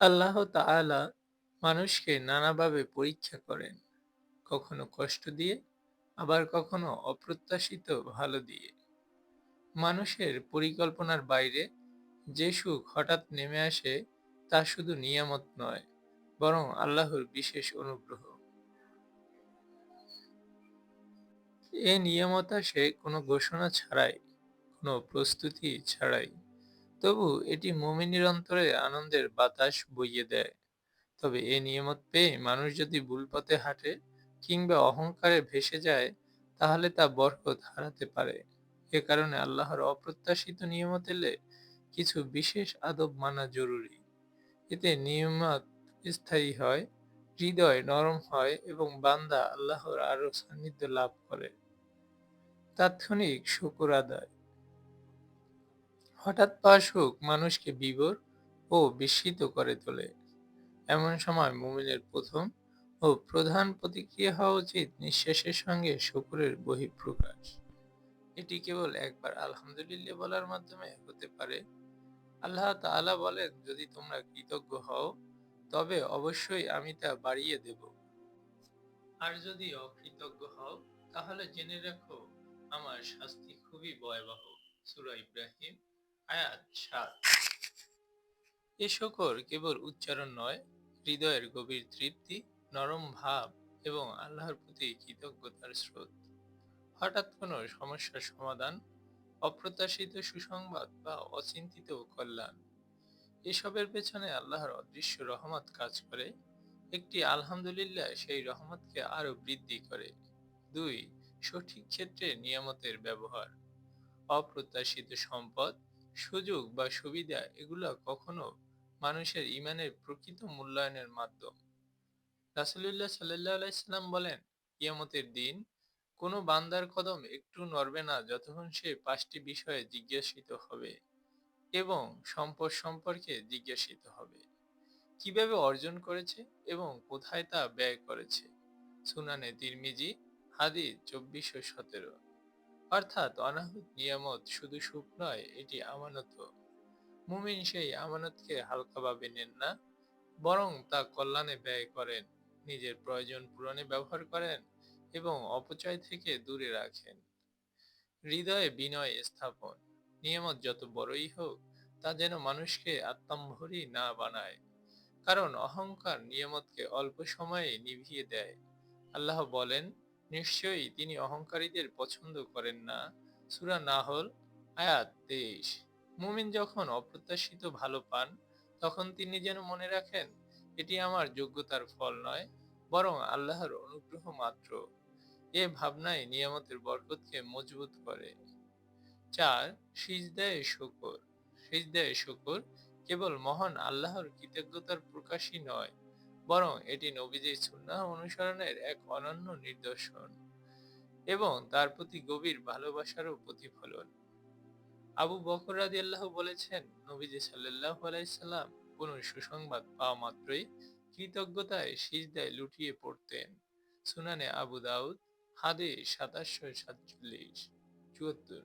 আল্লাহ তাআলা মানুষকে নানাভাবে পরীক্ষা করেন। কখনো কষ্ট দিয়ে, আবার কখনো অপ্রত্যাশিত ভালো দিয়ে। মানুষের পরিকল্পনার বাইরে যে সুখ হঠাৎ নেমে আসে তা শুধু নিয়ামত নয়, বরং আল্লাহর বিশেষ অনুগ্রহ। এ নিয়ামত আসে কোনো ঘোষণা ছাড়াই, কোনো প্রস্তুতি ছাড়াই। তবু এটি মুমিনের অন্তরে আনন্দের বাতাস বইয়ে দেয়। তবে এ নিয়ামত পেয়ে মানুষ যদি ভুল পথে হাঁটে কিংবা অহংকারে ভেসে যায় তাহলে তা বরকত হারাতে পারে। এ কারণে আল্লাহর অপ্রত্যাশিত নিয়ামত এলে কিছু বিশেষ আদব মানা জরুরি। এতে নিয়ামত স্থায়ী হয়, হৃদয় নরম হয় এবং বান্দা আল্লাহর আরও সান্নিধ্য লাভ করে। তাৎক্ষণিক শুকর আদায় হঠাৎ পাওয়া সুখ মানুষকে বিভোর ও বিস্মিত করে তোলে। এমন সময় মুমিনের প্রথম ও প্রধান প্রতিক্রিয়া হওয়া উচিত নিঃশ্বাসের সঙ্গে শুকরের বহিঃপ্রকাশ। এটি কেবল একবার আলহামদুলিল্লাহ বলার মাধ্যমে হতে পারে। আল্লাহ তাআলা বলেন, যদি তোমরা কৃতজ্ঞ হও, তবে অবশ্যই আমি তা বাড়িয়ে দেব। আর যদি অকৃতজ্ঞ হও, তাহলে জেনে রাখো আমার শাস্তি খুবই ভয়াবহ। সূরা ইব্রাহিম আয়াত সাত এ শকর কেবল উচ্চারণ নয়, হৃদয়ের গভীর তৃপ্তি, নরম ভাব এবং আল্লাহর প্রতি কৃতজ্ঞতার স্রোত। হঠাৎ কোনো সমস্যার সমাধান, অপ্রত্যাশিত সুসংবাদ বা অচিন্তিত কল্যাণ। এসবের পেছনে আল্লাহর অদৃশ্য রহমত কাজ করে। একটি আলহামদুলিল্লাহ সেই রহমতকে আরও বৃদ্ধি করে। দুই সঠিক ক্ষেত্রে নিয়ামতের ব্যবহার। অপ্রত্যাশিত সম্পদ, সুযোগ বা সুবিধা এগুলো কখনো মানুষের ইমানের প্রকৃত মূল্যায়নের মাধ্যম। রাসূলুল্লাহ সাল্লাল্লাহু আলাইহি সাল্লাম বলেন, কিয়ামতের দিন কোনো বান্দার কদম একটু নড়বে না যতক্ষণ সে পাঁচটি বিষয়ে জিজ্ঞাসিত হবে এবং সম্পদ সম্পর্কে জিজ্ঞাসিত হবে। কীভাবে অর্জন করেছে এবং কোথায় তা ব্যয় করেছে। সুনানে তিরমিজি হাদিস চব্বিশশো সতেরো অর্থাৎ অনাহুত নিয়ামত শুধু সুখ নয়, এটি আমানত। মুমিন সেই আমানতকে হালকাভাবে নেন না, বরং তা কল্যাণে ব্যয় করেন, নিজের প্রয়োজন পূরণে ব্যবহার করেন এবং অপচয় থেকে দূরে রাখেন। হৃদয়ে বিনয় স্থাপন, নিয়ামত যত বড়ই হোক, তা যেন মানুষকে আত্মম্ভরী না বানায়। কারণ অহংকার নিয়ামতকে অল্প সময়ে নিভিয়ে দেয়। আল্লাহ বলেন নিশ্চয়ই তিনি অহংকারীদের পছন্দ করেন না। সুরা নাহল, আয়াত তেইশ। মুমিন যখন অপ্রত্যাশিত ভালো পান, তখন তিনি যেন মনে রাখেন, এটি আমার যোগ্যতার ফল নয়, বরং আল্লাহর অনুগ্রহ মাত্র। এ ভাবনাই নিয়ামতের বরকতকে মজবুত করে। চার, সিজদায় শুকর। সিজদায় শুকর কেবল মহান আল্লাহর কৃতজ্ঞতার প্রকাশই নয় বরং এটি নবীজির সুন্নাহ অনুসরণের এক অনন্য নিদর্শন এবং তার প্রতি গভীর ভালোবাসারও প্রতিফলন। আবু বকর রাদিয়াল্লাহ বলেছেন, নবীজি সাল্লাল্লাহু আলাইহি সাল্লাম কোন সুসংবাদ পাওয়া মাত্রই কৃতজ্ঞতায় সিজদায় লুটিয়ে পড়তেন। সুনানে আবু দাউদ, হাদিস সাতাশশো সাতচল্লিশ, চুয়াত্তর।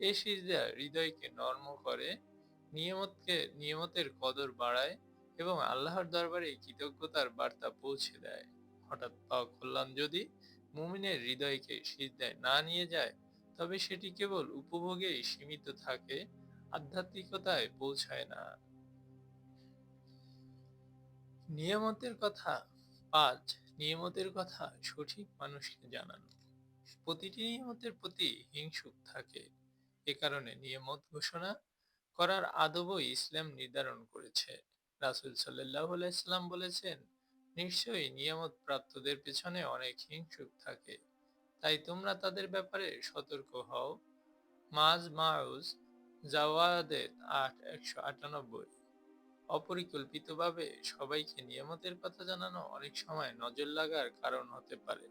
এই সিজদা হৃদয়কে নর্ম করে, নিয়মতকে, নিয়মতের কদর বাড়ায় এবং আল্লাহর দরবারে কৃতজ্ঞতার বার্তা পৌঁছে দেয়। হঠাৎ পাওয়া কল্যাণ যদি মুমিনের হৃদয়কে সিজদায় না নিয়ে যায়, তবে সেটি কেবল উপভোগেই সীমিত থাকে, আধ্যাত্মিকতায় পৌঁছায় না। নিয়ামতের কথা পাঁচ নিয়ামতের কথা সঠিক মানুষকে জানানো। প্রতিটি নিয়ামতের প্রতি হিংসুক থাকে। এ কারণে নিয়ামত ঘোষণা করার আদবও ইসলাম নির্ধারণ করেছে। রাসুল সাল্লাহ আলাইসাল্লাম বলেছেন, নিশ্চয়ই নিয়ামত প্রাপ্তদের পেছনে অনেক হিংসুক থাকে। তাই তোমরা তাদের ব্যাপারে সতর্ক হও। মাজ মাউস জাওয়াদের আট, একশো আটানব্বই। অপরিকল্পিতভাবে সবাইকে নিয়ামতের কথা জানানো অনেক সময় নজর লাগার কারণ হতে পারে।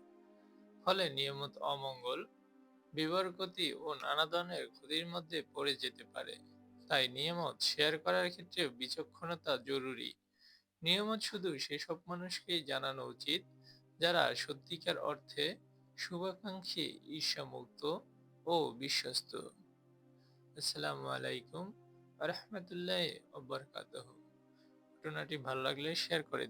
ফলে নিয়মিত অমঙ্গল, বিবরকতি ও নানা ধরনের ক্ষতির মধ্যে পড়ে যেতে পারে। তাই নিয়ামত শেয়ার করার ক্ষেত্রে বিচক্ষণতা জরুরি। নিয়ামত শুধু সেসব মানুষকেই জানানো উচিত যারা সত্যিকার অর্থে শুভাকাঙ্ক্ষী, ঈর্ষামুক্ত ও বিশ্বস্ত। আসসালামু আলাইকুম রহমতুল্লাহ ঘটনাটি ভালো লাগলে শেয়ার করে